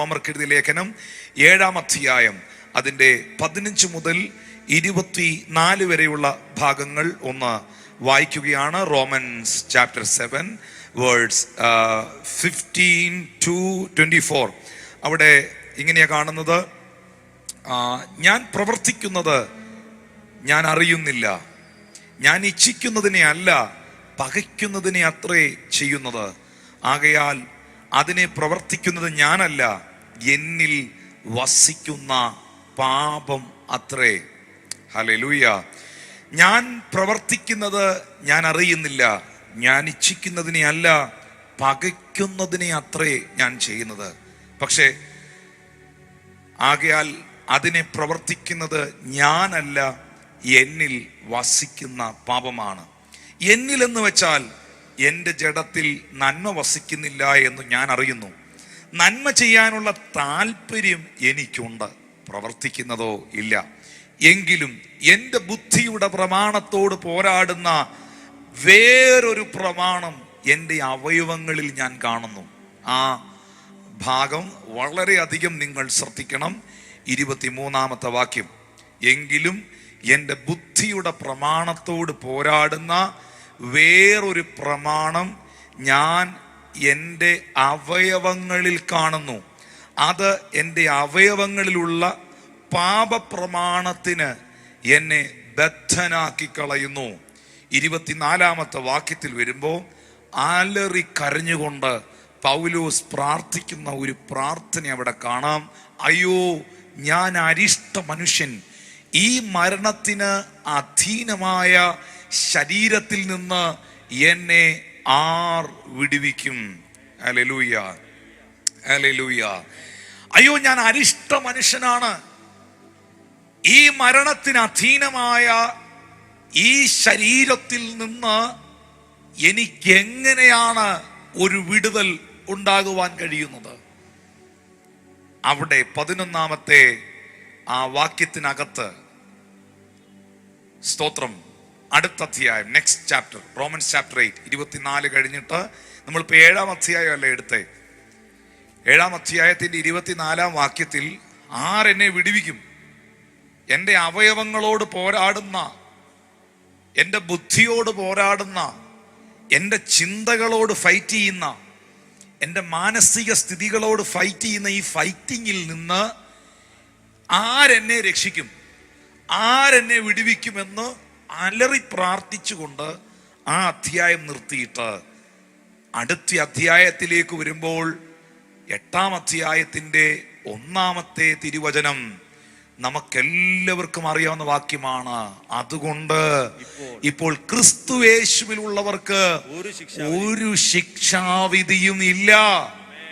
റോമർക്ക് എഴുതിയ ലേഖനം ഏഴാം അധ്യായം അതിന്റെ പതിനഞ്ച് മുതൽ ഇരുപത്തി നാല് വരെയുള്ള ഭാഗങ്ങൾ ഒന്ന് വായിക്കുകയാണ്. Romans chapter seven words fifteen to twenty four അവിടെ ഇങ്ങനെയാണ് കാണുന്നത്. ഞാൻ പ്രവർത്തിക്കുന്നത് ഞാൻ അറിയുന്നില്ല. ഞാൻ ഇച്ഛിക്കുന്നതിനെ അല്ല പകയ്ക്കുന്നതിനെ അത്രേ ചെയ്യുന്നത്. ആകയാൽ അതിനെ പ്രവർത്തിക്കുന്നത് ഞാനല്ല. എന്നിൽ വസിക്കുന്ന പാപം അത്രേ. ഹലലൂയ ഞാൻ പ്രവർത്തിക്കുന്നത് ഞാൻ അറിയുന്നില്ല. ഞാൻ ഇച്ഛിക്കുന്നതിനെ അല്ല പകയ്ക്കുന്നതിനെ അത്രേ ഞാൻ ചെയ്യുന്നത്. പക്ഷേ ആകയാൽ അതിനെ പ്രവർത്തിക്കുന്നത് ഞാനല്ല എന്നിൽ വസിക്കുന്ന പാപമാണ്. എന്നിൽ എന്ന് വെച്ചാൽ എന്റെ ജഡത്തിൽ നന്മ വസിക്കുന്നില്ല എന്ന് ഞാൻ അറിയുന്നു. നന്മ ചെയ്യാനുള്ള താല്പര്യം എനിക്കുണ്ട്. പ്രവർത്തിക്കുന്നതോ ഇല്ല. എങ്കിലും എന്റെ ബുദ്ധിയുടെ പ്രമാണത്തോട് പോരാടുന്ന വേറൊരു പ്രമാണം എന്റെ അവയവങ്ങളിൽ ഞാൻ കാണുന്നു. ആ ഭാഗം വളരെയധികം നിങ്ങൾ ശ്രദ്ധിക്കണം. ഇരുപത്തിമൂന്നാമത്തെ വാക്യം. എങ്കിലും എന്റെ ബുദ്ധിയുടെ പ്രമാണത്തോട് പോരാടുന്ന വേറൊരു പ്രമാണം ഞാൻ എന്റെ അവയവങ്ങളിൽ കാണുന്നു. അത് എന്റെ അവയവങ്ങളിലുള്ള പാപപ്രമാണത്തിന് എന്നെ ബദ്ധനാക്കി കളയുന്നു. ഇരുപത്തിനാലാമത്തെ വാക്യത്തിൽ വരുമ്പോൾ ആലറി കരഞ്ഞുകൊണ്ട് പൗലോസ് പ്രാർത്ഥിക്കുന്ന ഒരു പ്രാർത്ഥന അവിടെ കാണാം. അയ്യോ ഞാൻ അരിഷ്ട മനുഷ്യൻ. ഈ മരണത്തിന് അധീനമായ ശരീരത്തിൽ നിന്ന് എന്നെ ആർ വിടുവിക്കും. അലലൂയ അലലൂയ അയ്യോ ഞാൻ അരിഷ്ട മനുഷ്യനാണ്. ഈ മരണത്തിന് അധീനമായ ഈ ശരീരത്തിൽ നിന്ന് എനിക്ക് എങ്ങനെയാണ് ഒരു വിടുതൽ ഉണ്ടാകുവാൻ കഴിയുന്നത്? അവിടെ പതിനൊന്നാമത്തെ ആ വാക്യത്തിനകത്ത് സ്തോത്രം. അടുത്ത അധ്യായം next chapter Romans chapter eight ഇരുപത്തിനാല് കഴിഞ്ഞിട്ട് നമ്മളിപ്പോൾ ഏഴാം അധ്യായം അല്ലേ എടുത്തേ? ഏഴാം അധ്യായത്തിന്റെ ഇരുപത്തിനാലാം വാക്യത്തിൽ ആരെന്നെ വിടുവിക്കും? എന്റെ അവയവങ്ങളോട് പോരാടുന്ന എന്റെ ബുദ്ധിയോട് പോരാടുന്ന എന്റെ ചിന്തകളോട് ഫൈറ്റ് ചെയ്യുന്ന എന്റെ മാനസിക സ്ഥിതികളോട് ഫൈറ്റ് ചെയ്യുന്ന ഈ ഫൈറ്റിങ്ങിൽ നിന്ന് ആരെന്നെ രക്ഷിക്കും? ആരെന്നെ വിടുവിക്കുമെന്ന് അലറി പ്രാർത്ഥിച്ചുകൊണ്ട് ആ അധ്യായം നിർത്തിയിട്ട് അടുത്ത അധ്യായത്തിലേക്ക് വരുമ്പോൾ എട്ടാം അധ്യായത്തിന്റെ ഒന്നാമത്തെ തിരുവചനം നമുക്കെല്ലാവർക്കും അറിയാവുന്ന വാക്യമാണ്. അതുകൊണ്ട് ഇപ്പോൾ ക്രിസ്തുവേശുവിലുള്ളവർക്ക് ഒരു ശിക്ഷ ഒരു ശിക്ഷാവിധിയും ഇല്ല.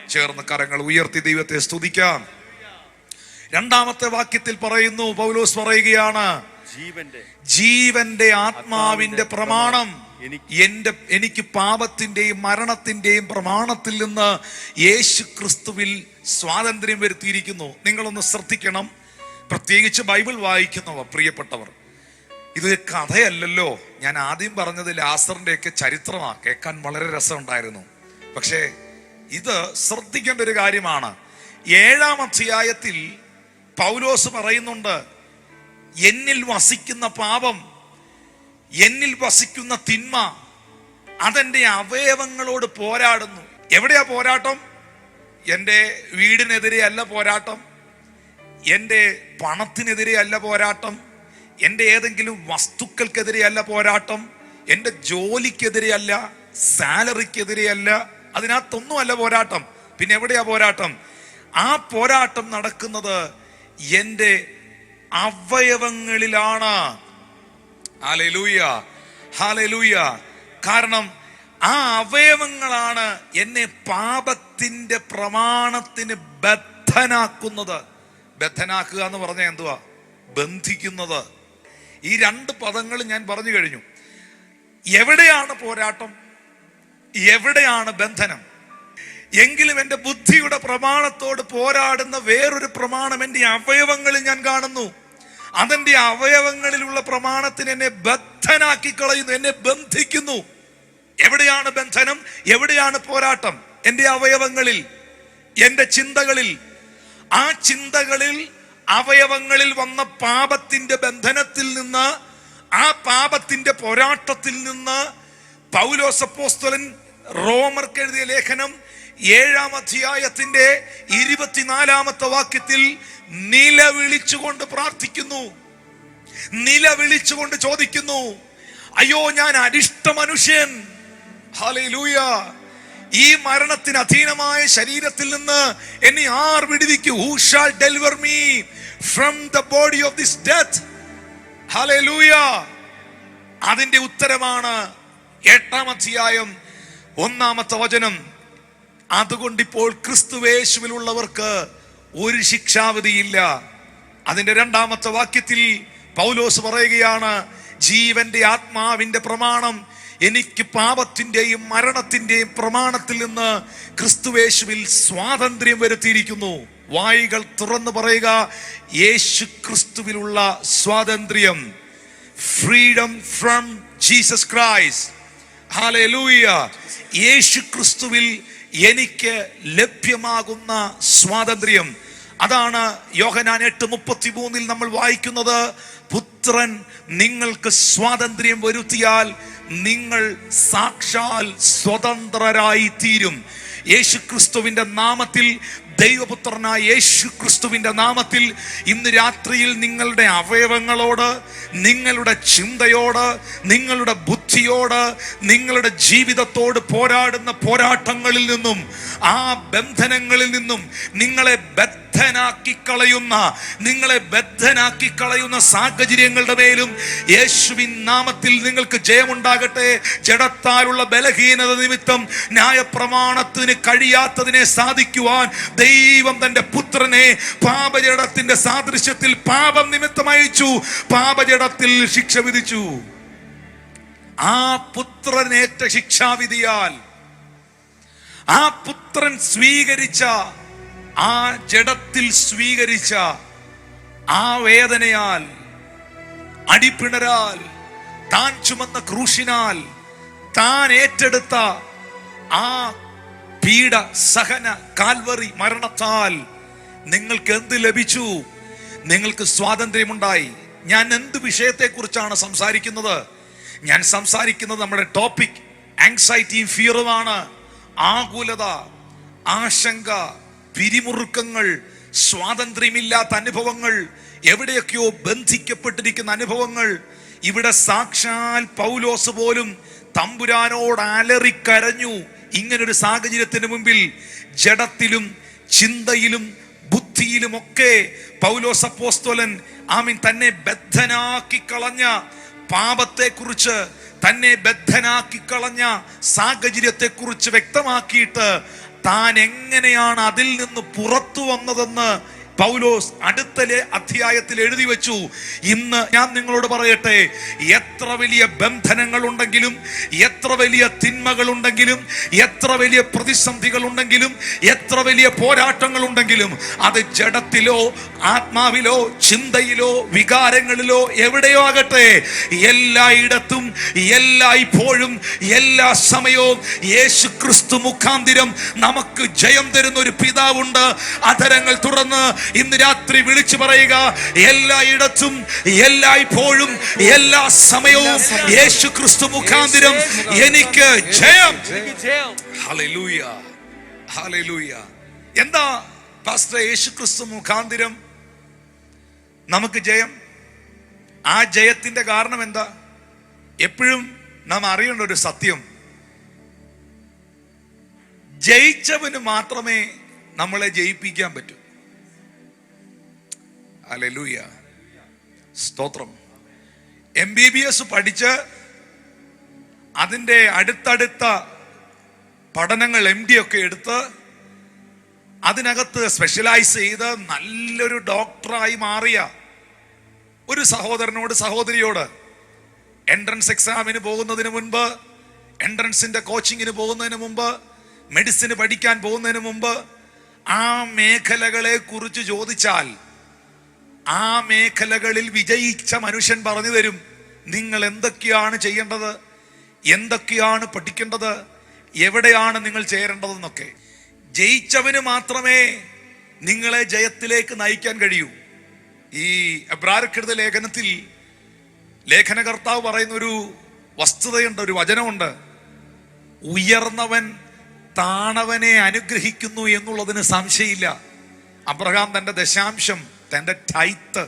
ചേർന്ന് കരങ്ങൾ ഉയർത്തി ദൈവത്തെ സ്തുതിക്കാം. രണ്ടാമത്തെ വാക്യത്തിൽ പറയുന്നു പൗലോസ് പറയുകയാണ് ജീവന്റെ ജീവന്റെ ആത്മാവിന്റെ പ്രമാണം. എന്റെ എനിക്ക് പാപത്തിന്റെയും മരണത്തിന്റെയും പ്രമാണത്തിൽ നിന്ന് യേശു ക്രിസ്തുവിൽ സ്വാതന്ത്ര്യം വരുത്തിയിരിക്കുന്നു. നിങ്ങളൊന്ന് ശ്രദ്ധിക്കണം. പ്രത്യേകിച്ച് ബൈബിൾ വായിക്കുന്നവ പ്രിയപ്പെട്ടവർ. ഇത് കഥയല്ലല്ലോ. ഞാൻ ആദ്യം പറഞ്ഞത് ലാസറിന്റെ ഒക്കെ ചരിത്രമാണ് കേൾക്കാൻ വളരെ രസമുണ്ടായിരുന്നു. പക്ഷേ ഇത് ശ്രദ്ധിക്കേണ്ട ഒരു കാര്യമാണ്. ഏഴാം അധ്യായത്തിൽ പൗലോസ് പറയുന്നുണ്ട് എന്നിൽ വസിക്കുന്ന പാപം എന്നിൽ വസിക്കുന്ന തിന്മ അതെന്റെ അവയവങ്ങളോട് പോരാടുന്നു. എവിടെയാ പോരാട്ടം? എന്റെ വീടിനെതിരെ അല്ല പോരാട്ടം. എന്റെ പണത്തിനെതിരെ അല്ല പോരാട്ടം. എന്റെ ഏതെങ്കിലും വസ്തുക്കൾക്കെതിരെ അല്ല പോരാട്ടം. എന്റെ ജോലിക്കെതിരെ അല്ല സാലറിക്കെതിരെ അല്ല അതിനകത്തൊന്നും അല്ല പോരാട്ടം. പിന്നെ എവിടെയാ പോരാട്ടം? ആ പോരാട്ടം നടക്കുന്നത് എന്റെ അവയവങ്ങളിലാണ്. കാരണം ആ അവയവങ്ങളാണ് എന്നെ പാപത്തിന്റെ പ്രമാണത്തിന് ബദ്ധനാക്കുന്നത്. ബദ്ധനാക്കുക എന്ന് പറഞ്ഞാൽ എന്തുവാ? ബന്ധിക്കുന്നത്. ഈ രണ്ട് പദങ്ങൾ ഞാൻ പറഞ്ഞു കഴിഞ്ഞു. എവിടെയാണ് പോരാട്ടം? എവിടെയാണ് ബന്ധനം? എങ്കിലും എന്റെ ബുദ്ധിയുടെ പ്രമാണത്തോട് പോരാടുന്ന വേറൊരു പ്രമാണം എന്റെ അവയവങ്ങളിൽ ഞാൻ കാണുന്നു. അതെന്റെ അവയവങ്ങളിലുള്ള പ്രമാണത്തിന് എന്നെ ബദ്ധനാക്കി കളയുന്നു എന്നെ ബന്ധിക്കുന്നു. എവിടെയാണ് ബന്ധനം? എവിടെയാണ് പോരാട്ടം? എന്റെ അവയവങ്ങളിൽ എന്റെ ചിന്തകളിൽ. ആ ചിന്തകളിൽ അവയവങ്ങളിൽ വന്ന പാപത്തിന്റെ ബന്ധനത്തിൽ നിന്ന് ആ പാപത്തിന്റെ പോരാട്ടത്തിൽ നിന്ന് പൗലോസപ്പോസ്തലൻ റോമർക്ക് എഴുതിയ ലേഖനം ഏഴാം അധ്യായത്തിന്റെ ഇരുപത്തിനാലാമത്തെ വാക്യത്തിൽ നിലവിളിച്ചുകൊണ്ട് പ്രാർത്ഥിക്കുന്നു. നിലവിളിച്ചുകൊണ്ട് ചോദിക്കുന്നു അയ്യോ ഞാൻ അരിഷ്ട മനുഷ്യൻ. ഹല്ലേലൂയ. ഈ മരണത്തിന് അധീനമായ ശരീരത്തിൽ നിന്ന് എന്നെ ആർ വിടുവിക്കൂ. Who shall deliver me from the body of this death hallelujah അതിന്റെ ഉത്തരമാണ് എട്ടാം അധ്യായം ഒന്നാമത്തെ വചനം. അതുകൊണ്ട് ഇപ്പോൾ ക്രിസ്തുവേശുവിലുള്ളവർക്ക് ഒരു ശിക്ഷാവിധിയില്ല. അതിന്റെ രണ്ടാമത്തെ വാക്യത്തിൽ പൗലോസ് പറയുകയാണ് ജീവന്റെ ആത്മാവിന്റെ പ്രമാണം എനിക്ക് പാപത്തിന്റെയും മരണത്തിന്റെയും പ്രമാണത്തിൽ നിന്ന് ക്രിസ്തുവേശുവിൽ സ്വാതന്ത്ര്യം വരുത്തിയിരിക്കുന്നു. വായികൾ തുറന്നു പറയുക യേശു ക്രിസ്തുവിലുള്ള സ്വാതന്ത്ര്യം. ഫ്രീഡം ഫ്രം ജീസസ് ക്രൈസ്റ്റ് യേശു ക്രിസ്തുവിൽ എനിക്ക് ലഭ്യമാകുന്ന സ്വാതന്ത്ര്യം. അതാണ് യോഹനാൻ എട്ട് മുപ്പത്തി മൂന്നിൽ നമ്മൾ വായിക്കുന്നത്. പുത്രൻ നിങ്ങൾക്ക് സ്വാതന്ത്ര്യം വരുത്തിയാൽ നിങ്ങൾ സാക്ഷാൽ സ്വതന്ത്രരായി തീരും യേശുക്രിസ്തുവിന്റെ നാമത്തിൽ ദൈവപുത്രനായ യേശു ക്രിസ്തുവിന്റെ നാമത്തിൽ ഇന്ന് രാത്രിയിൽ നിങ്ങളുടെ അവയവങ്ങളോട് നിങ്ങളുടെ ചിന്തയോട് നിങ്ങളുടെ ബുദ്ധിയോട് നിങ്ങളുടെ ജീവിതത്തോട് പോരാടുന്ന പോരാട്ടങ്ങളിൽ നിന്നും ആ ബന്ധനങ്ങളിൽ നിന്നും നിങ്ങളെ ബദ്ധനാക്കി കളയുന്ന നിങ്ങളെ ബദ്ധനാക്കി കളയുന്ന സാഹചര്യങ്ങളുടെ മേലും യേശുവിൻ നാമത്തിൽ നിങ്ങൾക്ക് ജയമുണ്ടാകട്ടെ. ജഡത്താലുള്ള ബലഹീനത നിമിത്തം ന്യായപ്രമാണത്തിന് കഴിയാത്തതിനെ സാധിക്കുവാൻ ദൈവം തന്റെ പുത്രനെ പാപജടത്തിന്റെ സാദൃശ്യത്തിൽ പാപം നിമിത്തം അയച്ചു. പാപജടത്തിൽ ശിക്ഷ വിധിച്ചു. ആ പുത്രനേറ്റ ശിക്ഷാവിധിയാൽ ആ പുത്രൻ സ്വീകരിച്ച ആ ജഡത്തിൽ സ്വീകരിച്ച ആ വേദനയാൽ അടിപ്പിണരാൽ താൻ ചുമന്ന ക്രൂശിനാൽ താൻ ഏറ്റെടുത്ത ആ പീഡ സഹന കാൽവറി മരണത്താൽ നിങ്ങൾക്ക് എന്ത് ലഭിച്ചു? നിങ്ങൾക്ക് സ്വാതന്ത്ര്യമുണ്ടായി. ഞാൻ എന്ത് വിഷയത്തെക്കുറിച്ചാണ് സംസാരിക്കുന്നത്? ഞാൻ സംസാരിക്കുന്നത് നമ്മുടെ ടോപ്പിക് ആങ്സൈറ്റിയും ഫിയറുമാണ് ആകുലത ആശങ്ക പിരിമുറുക്കങ്ങൾ സ്വാതന്ത്ര്യമില്ലാത്ത അനുഭവങ്ങൾ എവിടെയൊക്കെയോ ബന്ധിക്കപ്പെട്ടിരിക്കുന്ന അനുഭവങ്ങൾ. ഇവിടെ സാക്ഷാൽ പൗലോസ് പോലും തമ്പുരാനോട് അലറിക്കരഞ്ഞു. ഇങ്ങനൊരു സാഹചര്യത്തിന് മുമ്പിൽ ജഡത്തിലും ചിന്തയിലും ബുദ്ധിയിലും ഒക്കെ പൗലോസ് അപ്പോസ്തോലൻ ആമീൻ തന്നെ ബദ്ധനാക്കി കളഞ്ഞ പാപത്തെക്കുറിച്ച് തന്നെ ബദ്ധനാക്കി കളഞ്ഞ സാഹചര്യത്തെക്കുറിച്ച് വ്യക്തമാക്കിയിട്ട് താൻ എങ്ങനെയാണ് അതിൽ നിന്ന് പുറത്തു വന്നതെന്ന് പൗലോസ് അടുത്ത ലേ- അധ്യായത്തിൽ എഴുതി വെച്ചു. ഇന്ന് ഞാൻ നിങ്ങളോട് പറയട്ടെ എത്ര വലിയ ബന്ധനങ്ങൾ ഉണ്ടെങ്കിലും എത്ര വലിയ തിന്മകൾ ഉണ്ടെങ്കിലും എത്ര വലിയ പ്രതിസന്ധികൾ ഉണ്ടെങ്കിലും എത്ര വലിയ പോരാട്ടങ്ങൾ ഉണ്ടെങ്കിലും അത് ജഡത്തിലോ ആത്മാവിലോ ചിന്തയിലോ വികാരങ്ങളിലോ എവിടെയോ ആകട്ടെ എല്ലായിടത്തും എല്ലായ്പ്പോഴും എല്ലാ സമയവും യേശു ക്രിസ്തു മുഖാന്തിരം നമുക്ക് ജയം തരുന്ന ഒരു പിതാവുണ്ട്. അധരങ്ങൾ തുറന്ന് ഇന്ന് രാത്രി വിളിച്ചു പറയുക എല്ലായിടത്തും എല്ലായ്പ്പോഴും എല്ലാ സമയവും യേശു ക്രിസ്തു മുഖാന്തിരം എനിക്ക് ജയം. എന്താ പാസ്റ്റർ യേശു ക്രിസ്തു മുഖാന്തിരം നമുക്ക് ജയം? ആ ജയത്തിന്റെ കാരണം എന്താ? എപ്പോഴും നാം അറിയേണ്ട ഒരു സത്യം. ജയിച്ചവന് മാത്രമേ നമ്മളെ ജയിപ്പിക്കാൻ പറ്റൂ. അലലൂയ സ്തോത്രം. എം ബി ബി എസ് പഠിച്ച് അതിന്റെ അടുത്തടുത്ത പഠനങ്ങൾ എം ഡി ഒക്കെ എടുത്ത് അതിനകത്ത് സ്പെഷ്യലൈസ് ചെയ്ത് നല്ലൊരു ഡോക്ടറായി മാറിയ ഒരു സഹോദരനോട് സഹോദരിയോട് എൻട്രൻസ് എക്സാമിന് പോകുന്നതിന് മുൻപ് എൻട്രൻസിന്റെ കോച്ചിങ്ങിന് പോകുന്നതിന് മുമ്പ് മെഡിസിന് പഠിക്കാൻ പോകുന്നതിന് മുമ്പ് ആ മേഖലകളെ കുറിച്ച് ചോദിച്ചാൽ ആ മേഖലകളിൽ വിജയിച്ച മനുഷ്യൻ പറഞ്ഞു തരും നിങ്ങൾ എന്തൊക്കെയാണ് ചെയ്യേണ്ടത്? എന്തൊക്കെയാണ് പഠിക്കേണ്ടത്? എവിടെയാണ് നിങ്ങൾ ചേരേണ്ടതെന്നൊക്കെ. ജയിച്ചവന് മാത്രമേ നിങ്ങളെ ജയത്തിലേക്ക് നയിക്കാൻ കഴിയൂ. ഈ അബ്രാരക്കെടുത്ത ലേഖനത്തിൽ ലേഖനകർത്താവ് പറയുന്ന ഒരു വസ്തുതയുണ്ട് ഒരു വചനമുണ്ട്. ഉയർന്നവൻ താണവനെ അനുഗ്രഹിക്കുന്നു എന്നുള്ളതിന് സംശയമില്ല. അബ്രഹാം തന്റെ ദശാംശം തന്റെ ടൈത്ത്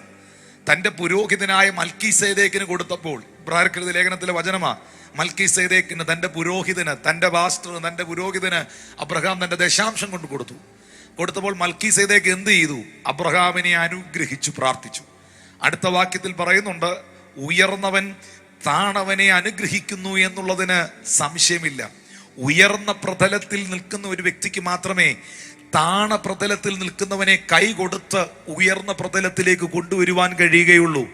തന്റെ പുരോഹിതനായ മൽക്കി സേദേക്കിന് കൊടുത്തപ്പോൾ ഇബ്രാഹിം ലേഖനത്തിലെ വചനമാ മൽക്കി സേദേക്കിന് തന്റെ പുരോഹിതന് തന്റെ വാസ്റ്റർ തന്റെ പുരോഹിതന് അബ്രഹാം തന്റെ ദശാംശം കൊണ്ട് കൊടുത്തു. കൊടുത്തപ്പോൾ മൽക്കി സേദേക്ക് എന്ത് ചെയ്തു? അബ്രഹാമിനെ അനുഗ്രഹിച്ചു പ്രാർത്ഥിച്ചു. അടുത്ത വാക്യത്തിൽ പറയുന്നുണ്ട് ഉയർന്നവൻ താണവനെ അനുഗ്രഹിക്കുന്നു എന്നുള്ളതിന് സംശയമില്ല. ഉയർന്ന പ്രതലത്തിൽ നിൽക്കുന്ന ഒരു വ്യക്തിക്ക് മാത്രമേ താണ പ്രതലത്തിൽ നിൽക്കുന്നവനെ കൈ കൊടുത്ത് ഉയർന്ന പ്രതലത്തിലേക്ക് കൊണ്ടുവരുവാൻ കഴിയുകയുള്ളൂ.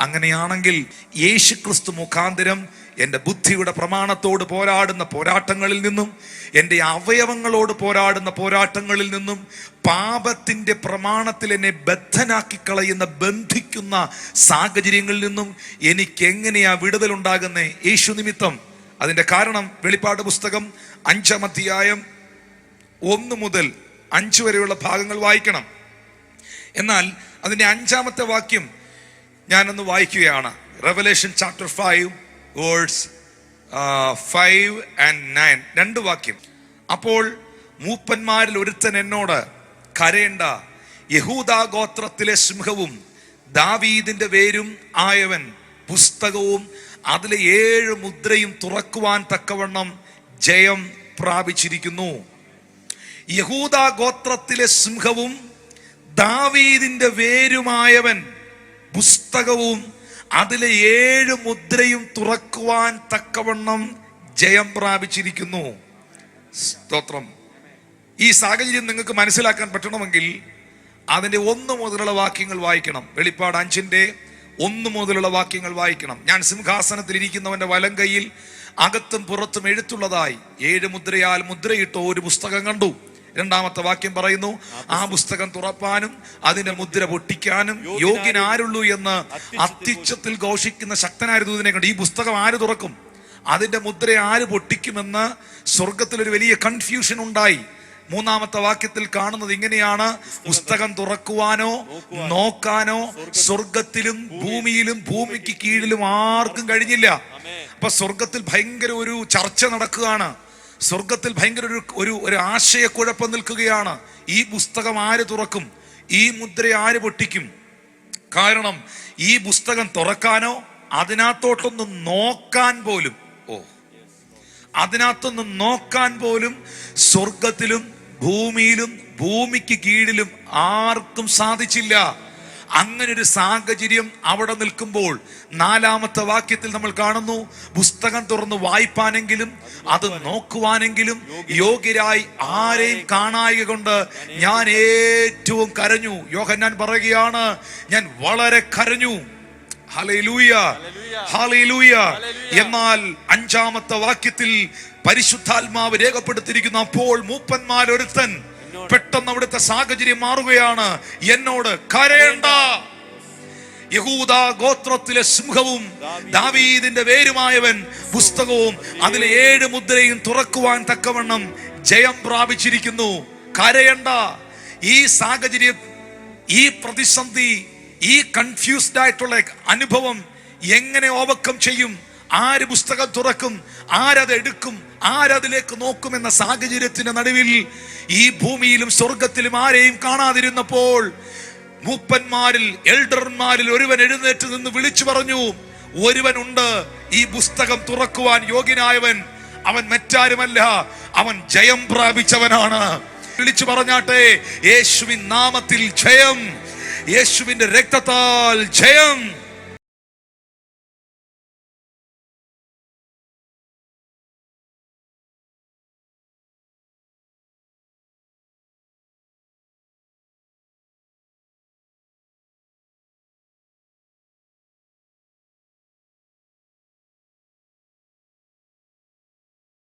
അങ്ങനെയാണെങ്കിൽ യേശു ക്രിസ്തു മുഖാന്തരം എന്റെ ബുദ്ധിയുടെ പ്രമാണത്തോട് പോരാടുന്ന പോരാട്ടങ്ങളിൽ നിന്നും എന്റെ അവയവങ്ങളോട് പോരാടുന്ന പോരാട്ടങ്ങളിൽ നിന്നും പാപത്തിന്റെ പ്രമാണത്തിൽ എന്നെ ബദ്ധനാക്കി കളയുന്ന ബന്ധിക്കുന്ന സാഹചര്യങ്ങളിൽ നിന്നും എനിക്ക് എങ്ങനെയാ വിടുതലുണ്ടാകുന്നേ യേശു നിമിത്തം. അതിന്റെ കാരണം വെളിപ്പാട് പുസ്തകം അഞ്ചാം അധ്യായം ഒന്ന് മുതൽ അഞ്ച് വരെയുള്ള ഭാഗങ്ങൾ വായിക്കണം. എന്നാൽ അതിന്റെ അഞ്ചാമത്തെ വാക്യം ഞാനൊന്ന് വായിക്കുകയാണ്. Revelation chapter five words five and nine രണ്ട് വാക്യം. അപ്പോൾ മൂപ്പന്മാരിൽ ഒരുത്തൻ എന്നോട് കരയേണ്ട. യഹൂദാഗോത്രത്തിലെ സിംഹവും ദാവീദിന്റെ വേരും ആയവൻ പുസ്തകവും അതിലെ ഏഴ് മുദ്രയും തുറക്കുവാൻ തക്കവണ്ണം ജയം പ്രാപിച്ചിരിക്കുന്നു. യഹൂദ ഗോത്രത്തിലെ സിംഹവും ദാവീദിന്റെ വേരുമായവൻ പുസ്തകവും അതിലെ ഏഴ് മുദ്രയും തുറക്കുവാൻ തക്കവണ്ണം ജയം പ്രാപിച്ചിരിക്കുന്നു. സ്തോത്രം. ഈ സാഹചര്യം നിങ്ങൾക്ക് മനസ്സിലാക്കാൻ പറ്റണമെങ്കിൽ അതിന്റെ ഒന്ന് മുതലുള്ള വാക്യങ്ങൾ വായിക്കണം. വെളിപ്പാട് അഞ്ചിന്റെ ഒന്ന് മുതലുള്ള വാക്യങ്ങൾ വായിക്കണം. ഞാൻ സിംഹാസനത്തിൽ ഇരിക്കുന്നവന്റെ വലം കൈയിൽ അകത്തും പുറത്തും എഴുത്തുള്ളതായി. ഏഴ് മുദ്രയാൽ മുദ്രയിട്ടോ ഒരു പുസ്തകം കണ്ടു. രണ്ടാമത്തെ വാക്യം പറയുന്നു ആ പുസ്തകം തുറപ്പാനും അതിന്റെ മുദ്ര പൊട്ടിക്കാനും യോഗ്യൻ ആരുള്ളൂ എന്ന് അത്യുച്ചത്തിൽ ഘോഷിക്കുന്ന ശക്തനായ ദൂതനെ കണ്ടു. ഈ പുസ്തകം ആര് തുറക്കും? അതിന്റെ മുദ്ര ആര് പൊട്ടിക്കുമെന്ന് സ്വർഗത്തിൽ ഒരു വലിയ കൺഫ്യൂഷൻ ഉണ്ടായി. മൂന്നാമത്തെ വാക്യത്തിൽ കാണുന്നത് ഇങ്ങനെയാണ്. പുസ്തകം തുറക്കുവാനോ നോക്കാനോ സ്വർഗത്തിലും ഭൂമിയിലും ഭൂമിക്ക് കീഴിലും ആർക്കും കഴിഞ്ഞില്ല. അപ്പൊ സ്വർഗത്തിൽ ഭയങ്കര ഒരു ചർച്ച നടക്കുകയാണ്. സ്വർഗത്തിൽ ഭയങ്കര ഒരു ഒരു ഒരു ആശയക്കുഴപ്പം നിൽക്കുകയാണ്. ഈ പുസ്തകം ആര് തുറക്കും? ഈ മുദ്ര ആര് പൊട്ടിക്കും? കാരണം ഈ പുസ്തകം തുറക്കാനോ അതിനകത്തോട്ടൊന്ന് നോക്കാൻ പോലും ഓ. അതിനകത്തൊന്ന് നോക്കാൻ പോലും സ്വർഗത്തിലും ഭൂമിയിലും ഭൂമിക്ക് കീഴിലും ആർക്കും സാധിച്ചില്ല. അങ്ങനെ ഒരു സാഹചര്യം അവിടെ നിൽക്കുമ്പോൾ നാലാമത്തെ വാക്യത്തിൽ നമ്മൾ കാണുന്നു പുസ്തകം തുറന്ന് വായിപ്പാനെങ്കിലും അത് നോക്കുവാനെങ്കിലും യോഗ്യരായി ആരെയും കാണായ കൊണ്ട് ഞാൻ ഏറ്റവും കരഞ്ഞു. യോഹന്നാൻ പറയുകയാണ് ഞാൻ വളരെ കരഞ്ഞു. എന്നാൽ അഞ്ചാമത്തെ വാക്യത്തിൽ പരിശുദ്ധാത്മാവ് രേഖപ്പെടുത്തിയിരിക്കുന്ന അപ്പോൾ മൂപ്പന്മാർ ഒരുത്തൻ പെട്ടെന്ന് അവിടുത്തെ സാഹചര്യം മാറുകയാണ്. എന്നോട് കരയണ്ട. യഹൂദ ഗോത്രത്തിലെ സിംഹവും ദാവീദിന്റെ വേരുമായവൻ പുസ്തകവും അതിലെ ഏഴ് മുദ്രയും തുറക്കുവാൻ തക്കവണ്ണം ജയം പ്രാപിച്ചിരിക്കുന്നു. കരയണ്ട. ഈ സാഹചര്യം ഈ പ്രതിസന്ധി ഈ കൺഫ്യൂസ്ഡ് ആയിട്ടുള്ള അനുഭവം എങ്ങനെ ഓവർകം ചെയ്യും? ആര് പുസ്തകം തുറക്കും? ആരത് എടുക്കും? ആരതിലേക്ക് നോക്കുമെന്ന സാഹചര്യത്തിന്റെ നടുവിൽ ഈ ഭൂമിയിലും സ്വർഗത്തിലും ആരെയും കാണാതിരുന്നപ്പോൾ മൂപ്പന്മാരിൽ എൽഡർമാരിൽ ഒരുവൻ എഴുന്നേറ്റ് നിന്ന് വിളിച്ചു പറഞ്ഞു ഒരുവനുണ്ട്. ഈ പുസ്തകം തുറക്കുവാൻ യോഗ്യനായവൻ. അവൻ മറ്റാരുമല്ല. അവൻ ജയം പ്രാപിച്ചവനാണ്. വിളിച്ചു പറഞ്ഞാട്ടെ യേശുവിൻ നാമത്തിൽ ജയം. യേശുവിന്റെ രക്തത്താൽ ജയം.